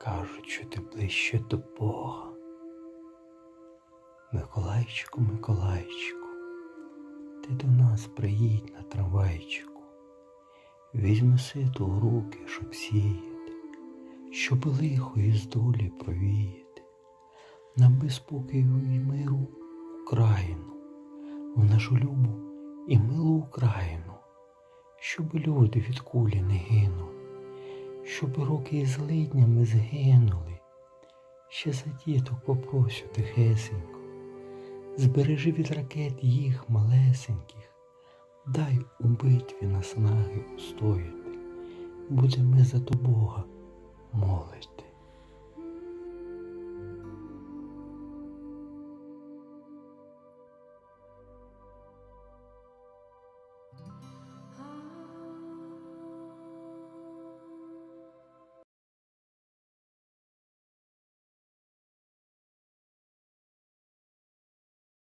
кажуть, що ти ближче до Бога. Миколайчику, Миколайчику, ти до нас приїдь на трамвайчику, візьми сито у руки, щоб сіяти, щоб лихо із долі провіяти, без спокою і миру Україну, в нашу любу і милу Україну, щоб люди від кулі не гинули, щоб руки із лиднями згинули. Ще за діток попрошу тихесенько, збережи від ракет їх малесеньких, дай у битві наснаги устояти, будемо за то Бога молити.